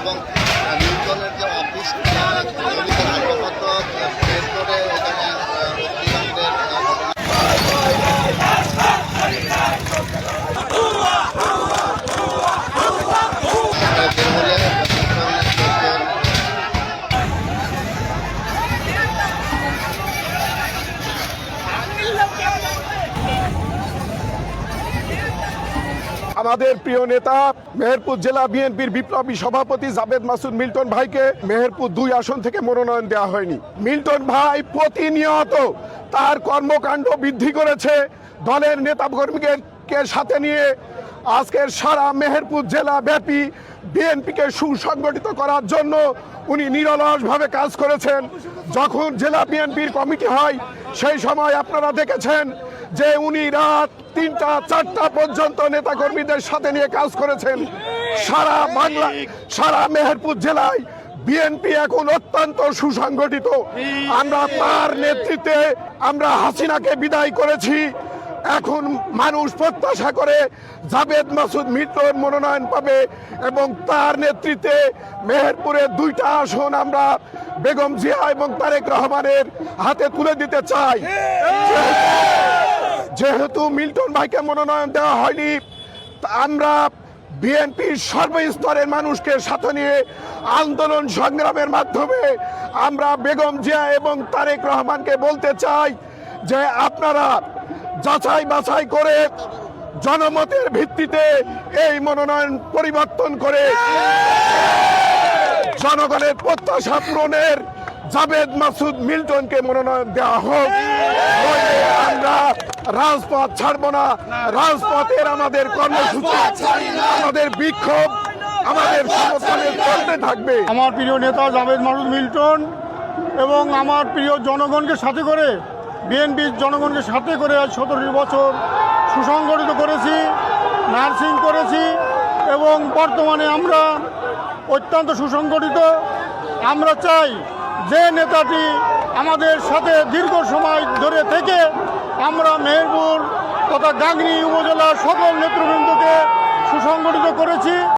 এবং নিউটনের যে অফিস আমাদের প্রিয় নেতা, মেহেরপুর জেলা বিএনপির বিপ্লবী সভাপতি জাবেদ মাসুদ মিল্টন ভাইকে মেহেরপুর দুই আসন থেকে মনোনয়ন দেওয়া হয়নি। মিল্টন ভাই প্রতিনিয়ত তার কর্মকাণ্ড বৃদ্ধি করেছে। দলের নেতা কর্মীকে সাথে নিয়ে আজকের সারা মেহেরপুর জেলা ব্যাপী বিএনপিকে সুসংগঠিত করার জন্য উনি নিরলসভাবে কাজ করেছেন। যখন জেলা বিএনপির কমিটি হয়, সেই সময় আপনারা দেখেছেন যে উনি রাত তিনটা, চারটা পর্যন্ত নেতাকর্মীদের সাথে নিয়ে কাজ করেছেন। সারা বাংলা, সারা মেহেরপুর জেলায় বিএনপি এখন অত্যন্ত সুসংগঠিত। আমরা তার নেতৃত্বে আমরা হাসিনাকে বিদায় করেছি। এখন মানুষ প্রত্যাশা করে জাবেদ মাসুদ মিত্রর মনোনয়ন পাবে এবং তার নেতৃত্বে মেহেরপুরের দুইটা আসন আমরা বেগম জিয়া এবং তারেক রহমানের হাতে তুলে দিতে চাই। যেহেতু মিল্টন ভাইকে মনোনয়ন দেওয়া হয়নি আমরা বিএনপির সর্বস্তরের মানুষকে সাথে নিয়ে আন্দোলন সংগ্রামের মাধ্যমে আমরা বেগম জিয়া এবং তারেক রহমানকে বলতে চাই যে আপনারা যাচাই বাছাই করে জনমতের ভিত্তিতে এই মনোনয়ন পরিবর্তন করে জনগণের প্রত্যাশা পূরণের জাবেদ মাসুদ মিল্টনকে মনোনয়ন দেওয়া হোক। আমরা রাজপথ ছাড়বো না। রাজপথের আমাদের কর্মসূচি, আমাদের বিক্ষোভ, আমাদের সমর্থনে চলতে থাকবে। আমার প্রিয় নেতা জাভেদ মারুদ মিল্টন এবং আমার প্রিয় জনগণকে সাথে করে, বিএনপির জনগণকে সাথে করে আজ সতেরো বছর সুসংগঠিত করেছি, নার্সিং করেছি এবং বর্তমানে আমরা অত্যন্ত সুসংগঠিত। আমরা চাই যে নেতাটি আমাদের সাথে দীর্ঘ সময় ধরে থেকে আমরা মেহেরপুর তথা গাগরি উপজেলার সকল নেতৃবৃন্দকে সুসংগঠিত করেছি।